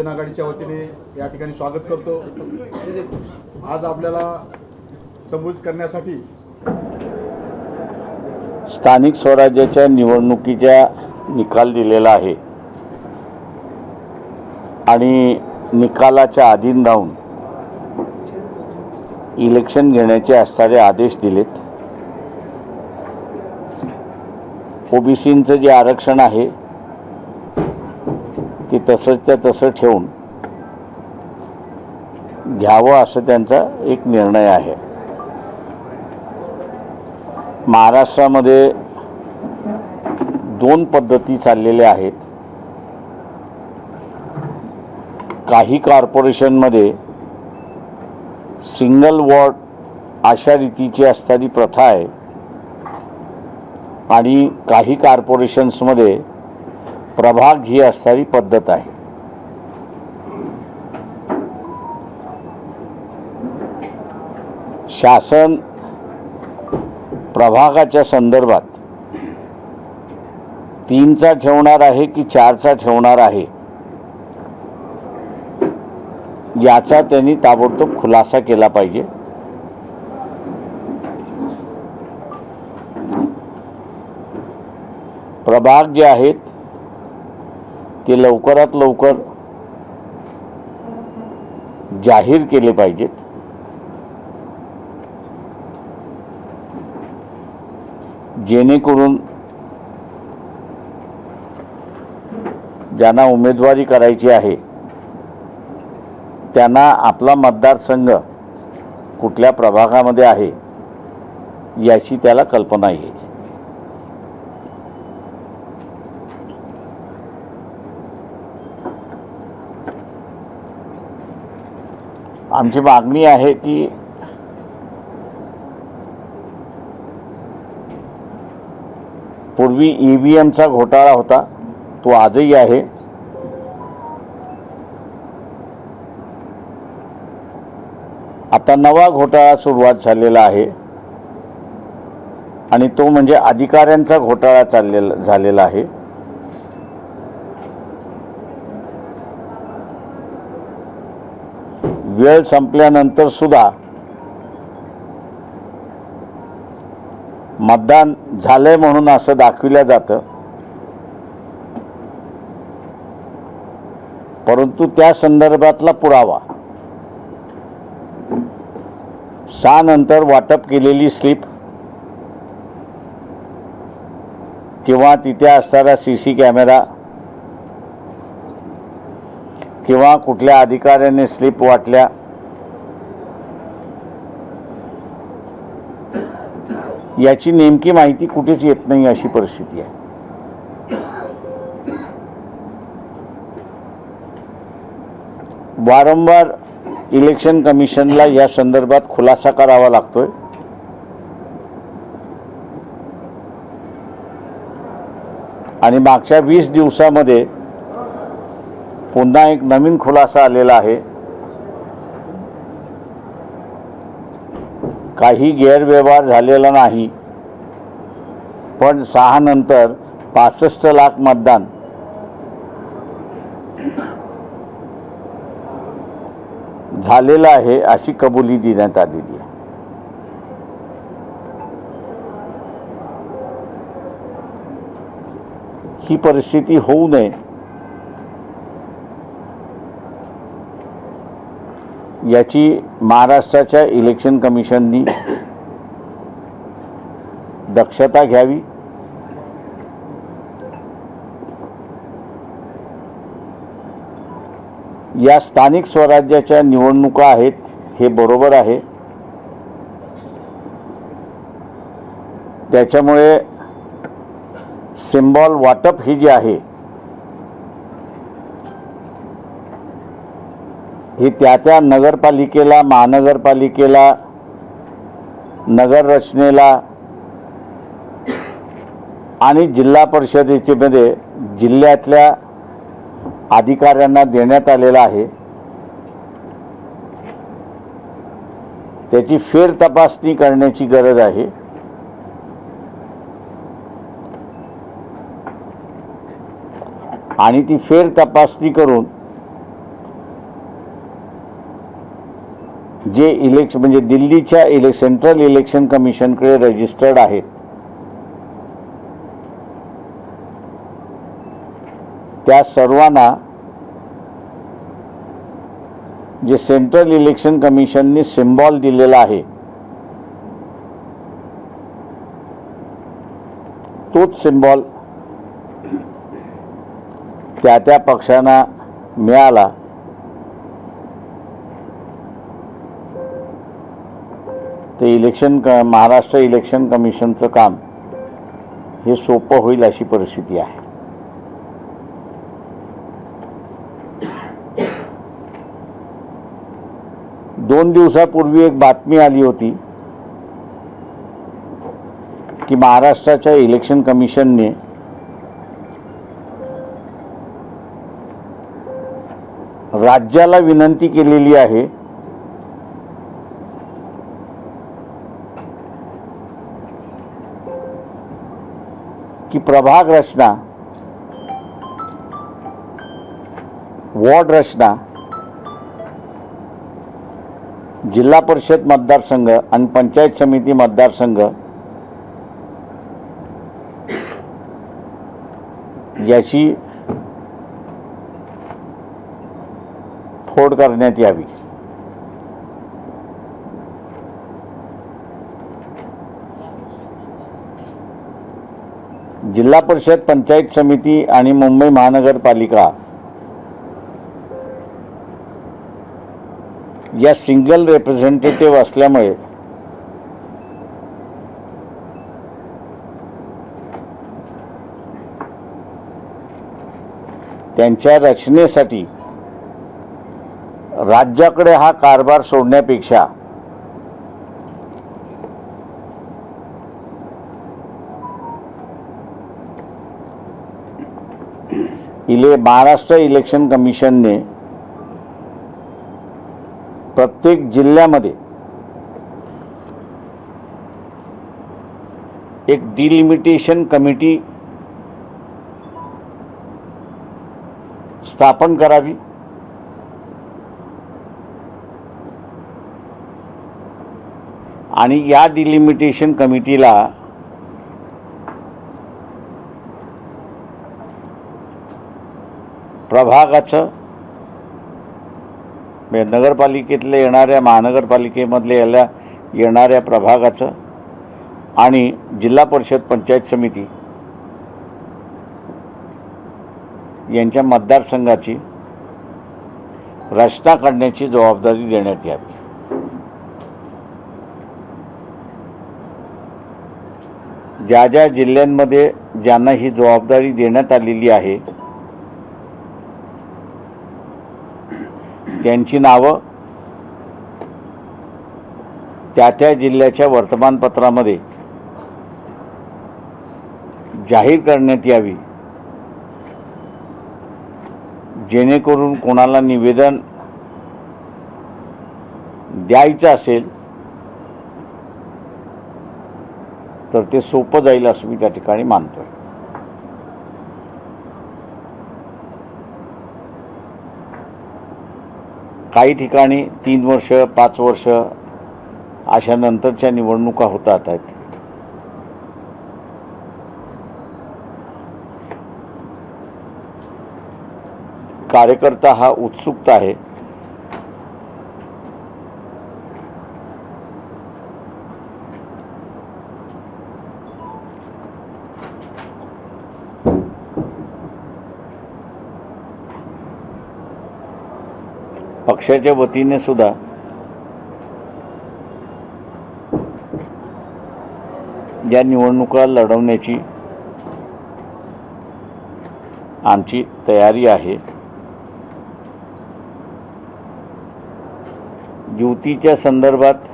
बहुजन आघाडीच्या वतीने या ठिकाणी स्वागत करतो. आज आपल्याला संबोधित करण्यासाठी स्थानिक स्वराज्याच्या निवडणुकीच्या निकाल दिलेला आहे. आणि निकालाच्या अधीन राहून इलेक्शन घेण्याचे असणारे आदेश दिलेत. ओबीसींचं जे आरक्षण आहे ते तसंच्या तसं ठेवून घ्यावं असं त्यांचा एक निर्णय आहे. महाराष्ट्रामध्ये दोन पद्धती चाललेल्या आहेत. काही कॉर्पोरेशनमध्ये सिंगल वॉर्ड अशा रीतीची असणारी प्रथा आहे. आणि काही कॉर्पोरेशन्समध्ये प्रभाग ही असणारी पद्धत आहे. शासन प्रभागाच्या संदर्भात तीनचा ठेवणार आहे की चारचा ठेवणार आहे? याचा त्यांनी ताबडतोब खुलासा केला पाहिजे. प्रभाग जे आहेत ते लवकरात लवकर जाहीर केले पाहिजेत. जेणेकरून ज्यांना उमेदवारी करायची आहे त्यांना आपला मतदारसंघ कुठल्या प्रभागामध्ये आहे याची त्याला कल्पना येईल आमची मागणी आहे की पूर्वी ई व्ही एमचा घोटाळा होता तो आजही आहे. आता नवा घोटाळा सुरुवात झालेला आहे आणि तो म्हणजे अधिकाऱ्यांचा घोटाळा चाललेला झालेला आहे. वेळ संपल्यानंतर सुद्धा मतदान झालंय म्हणून असं दाखविलं जातं. परंतु त्या संदर्भातला पुरावा. सहा नंतर वाटप केलेली स्लिप किंवा तिथे असणारा सी सी कॅमेरा किंवा कुठल्या अधिकाऱ्याने स्लिप वाटल्या? याची नेमकी माहिती कुठेच येत नाही अशी परिस्थिती आहे. वारंवार इलेक्शन कमिशनला या संदर्भात खुलासा करावा लागतोय. आणि मागच्या वीस दिवसामध्ये पुन्हा एक नवीन खुलासा आलेला आहे. काही गैरव्यवहार झालेला नाही. पण सहा नंतर पासष्ट लाख मतदान. झालेलं आहे अशी कबुली देण्यात आलेली आहे. ही परिस्थिती होऊ नये. याची महाराष्ट्राच्या इलेक्शन कमिशननी दक्षता घ्यावी. या स्थानिक स्वराज्याच्या निवडणुका आहेत हे बरोबर आहे. त्याच्यामुळे सिम्बॉल वाटप ही जी आहे ही त्या त्या नगरपालिकेला महानगरपालिकेला नगररचनेला आणि जिल्हा परिषदेचेमध्ये जिल्ह्यातल्या अधिकाऱ्यांना देण्यात आलेला आहे. त्याची फेर तपासणी करण्याची गरज आहे. आणि ती फेर तपासणी करून जे इलेक्श म्हणजे दिल्लीच्या इले सेंट्रल इलेक्शन कमिशनकडे रजिस्टर्ड आहेत. त्या सर्वांना जे सेंट्रल इलेक्शन कमिशनने सिम्बॉल दिलेला आहे तोच सिम्बॉल त्या त्या पक्षांना मिळाला. ते इलेक्शन क महाराष्ट्र इलेक्शन कमिशनचं काम हे सोपं होईल अशी परिस्थिती आहे. दोन दिवसापूर्वी एक बातमी आली होती की महाराष्ट्राच्या इलेक्शन कमिशनने राज्याला विनंती केलेली आहे की प्रभाग रचना वॉर्ड रचना जिल्हा परिषद मतदारसंघ आणि पंचायत समिती मतदारसंघ याची फोड करण्यात यावी. जिल्हा परिषद पंचायत समिती आणि मुंबई महानगरपालिका. या सिंगल रिप्रेझेंटेटिव्ह असल्यामुळे त्यांच्या रचनेसाठी राज्याकडे हा कारभार सोडण्यापेक्षा इले महाराष्ट्र इलेक्शन कमिशनने प्रत्येक जिल्ह्यामध्ये एक डिलिमिटेशन कमिटी स्थापन करावी. आणि या डिलिमिटेशन कमिटीला प्रभागाचं म्हणजे नगरपालिकेतले येणाऱ्या महानगरपालिकेमधले याला येणाऱ्या प्रभागाचं आणि जिल्हा परिषद पंचायत समिती यांच्या मतदारसंघाची रचना करण्याची जबाबदारी देण्यात यावी. ज्या ज्या जिल्ह्यांमध्ये ज्यांना ही जबाबदारी देण्यात आलेली आहे त्यांची नावं त्या त्या जिल्ह्याच्या वर्तमानपत्रामध्ये जाहीर करण्यात यावी. जेणेकरून कोणाला निवेदन द्यायचं असेल तर ते सोपं जाईल असं मी त्या ठिकाणी मानतो आहे काही ठिकाणी तीन वर्ष पाच वर्ष अशा नंतरच्या निवडणुका होतात आहेत. कार्यकर्ता हा उत्सुकता आहे. पक्षाच्या वतीने सुद्धा या निवडणुका लढवण्याची आमची तयारी आहे. युतीच्या संदर्भात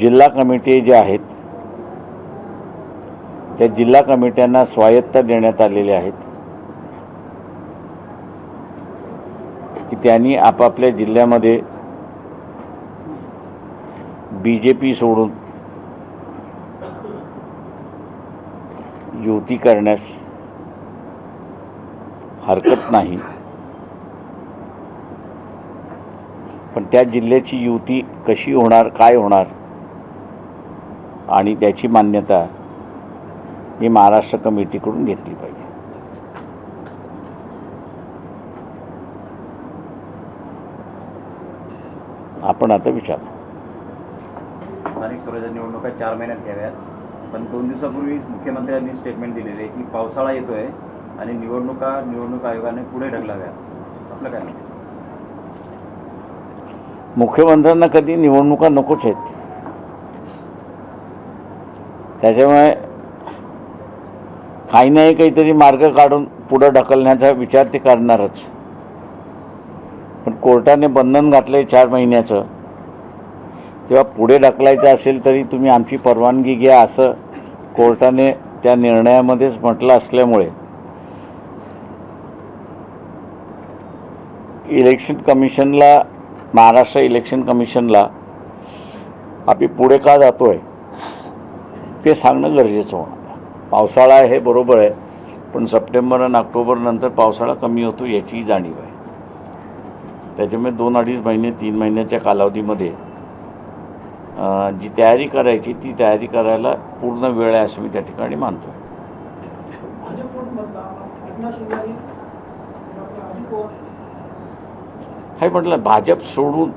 जिल्हा कमिटी ज्या आहेत त्या जिल्हा कमिट्यांना स्वायत्ता देण्यात आलेल्या आहेत. की त्यांनी आपापल्या जिल्ह्यामध्ये बी जे पी सोडून युती करण्यास हरकत नाही. पण त्या जिल्ह्याची युती कशी होणार काय होणार आणि त्याची मान्यता ही महाराष्ट्र कमिटीकडून घेतली पाहिजे. आपण आता विचार. स्थानिक स्वराज्य निवडणुका चार महिन्यात घ्याव्यात. पण दोन दिवसापूर्वी मुख्यमंत्र्यांनी स्टेटमेंट दिलेले आहे की पावसाळा येतोय आणि निवडणुका निवडणूक आयोगाने पुढे ढकलाव्यात. आपलं काय? मुख्यमंत्र्यांना कधी निवडणुका नकोच आहेत. त्याच्यामुळे काही नाही काहीतरी मार्ग काढून पुढं ढकलण्याचा विचार ते करणारच. पण कोर्टाने बंधन घातलं चार महिन्याचं. किंवा पुढे ढकलायचं असेल तरी तुम्ही आमची परवानगी घ्या असं कोर्टाने त्या निर्णयामध्येच म्हटलं असल्यामुळे. इलेक्शन कमिशनला महाराष्ट्र इलेक्शन कमिशनला आम्ही पुढे का जातो आहे ते सांगणं गरजेचं होणार. पावसाळा हे बरोबर आहे पण सप्टेंबर आणि ऑक्टोबर नंतर पावसाळा कमी होतो याचीही जाणीव आहे. त्याच्यामुळे दोन अडीच महिने तीन महिन्याच्या कालावधीमध्ये जी तयारी करायची ती तयारी करायला पूर्ण वेळ आहे असं मी त्या ठिकाणी मानतो हे म्हटलं भाजप सोडून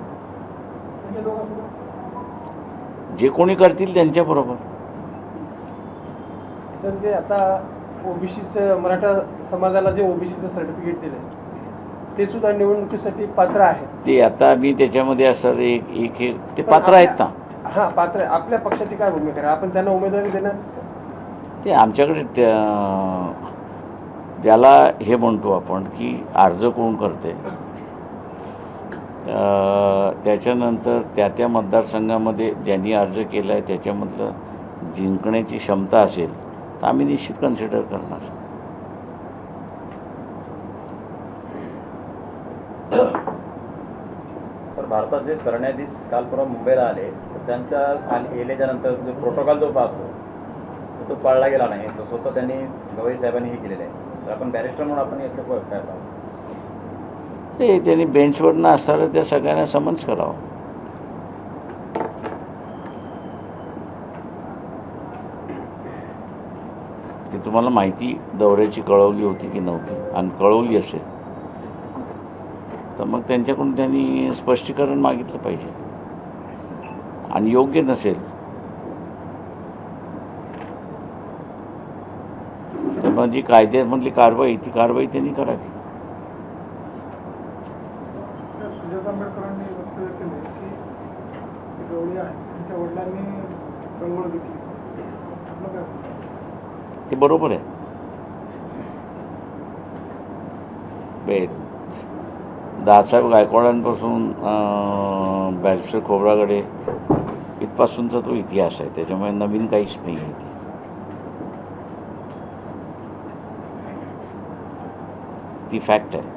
जे कोणी करतील त्यांच्याबरोबर सर जे आता ओबीसीचं मराठा समाजाला जे ओबीसीचं सर्टिफिकेट दिलं ते सुद्धा निवडणुकीसाठी पात्र आहेत ते आता मी त्याच्यामध्ये असं एक एक एक ते पात्र आहेत ना. हा पात्र आहे. आपल्या पक्षाची काय भूमिका आहे आपण त्यांना उमेदवारी देणार? ते आमच्याकडे त्या- त्याला हे म्हणतो आपण की अर्ज कोण करते? अं, त्याच्यानंतर त्या त्या मतदारसंघामध्ये ज्यांनी अर्ज केला आहे त्याच्यामधलं जिंकण्याची क्षमता असेल तर आम्ही निश्चित कन्सिडर करणार सर भारताचे सरन्यायाधीश काल परवा मुंबईला आले तर त्यांच्या आले- येल्याच्या नंतर जो प्रोटोकॉल जो असतो तो पाळला गेला नाही. तो स्वतः त्यांनी गवई साहेबांनी हे केलेलं आहे. तर आपण बॅरिस्टर म्हणून आपण याकडे काय ते त्यांनी बेंचवरनं असताना त्या सगळ्यांना समन्स करावं. ते तुम्हाला माहिती दौऱ्याची कळवली होती की नव्हती. आणि कळवली असेल. तर मग त्यांच्याकडून त्यांनी स्पष्टीकरण मागितलं पाहिजे. आणि योग्य नसेल तर मग जी कायद्यामधली कारवाई ती कारवाई त्यांनी करावी. ते बरोबर आहे. बे दादासाहेब गायकवाडांपासून बॅरिस्टर खोबरागडे इथपासूनचा तो इतिहास आहे. त्याच्यामुळे नवीन काहीच नाही आहे ते. ती फॅक्ट आहे.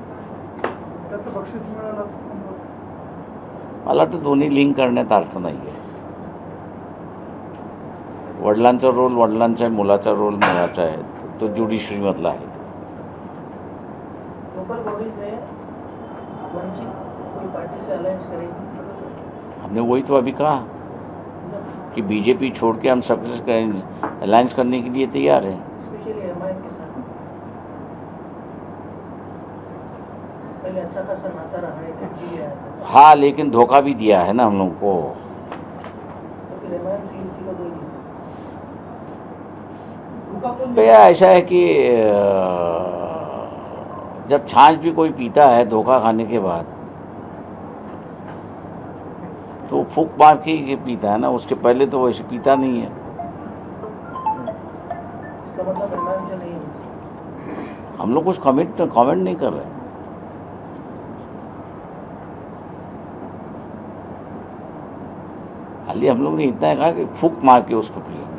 मला वाटतं दोन्ही लिंक करण्यात अर्थ नाही आहे वडिलांचा रोल वडिलांचा आहे मुलाचा रोल मुलाचा आहे. तो ज्युडिशरीमधला आहे. हमने वही तो अभी कहा कि बीजेपी छोड़ के हम सबसे अलायंस करने के लिए तैयार हैं। स्पेशली एम के साथ। पहले अच्छा खासा नाता रहा है एक भी आया था। हाँ लेकिन धोखा भी दिया है ना हम लोग को। तो फिर एम से युति को दो धोका कोण भैया ऐसा है कि अ, जब छाछ भी कोई पीता है धोखा खाने के बाद तो फूक मार के ही पीता है ना उसके पहले तो वैसे पीता नहीं है। मतलब है। हम लोग कुछ कमेंट कमेंट नहीं कर रहे। खाली हम लोग ने इतना कहा कि फूक मार के उसको पिया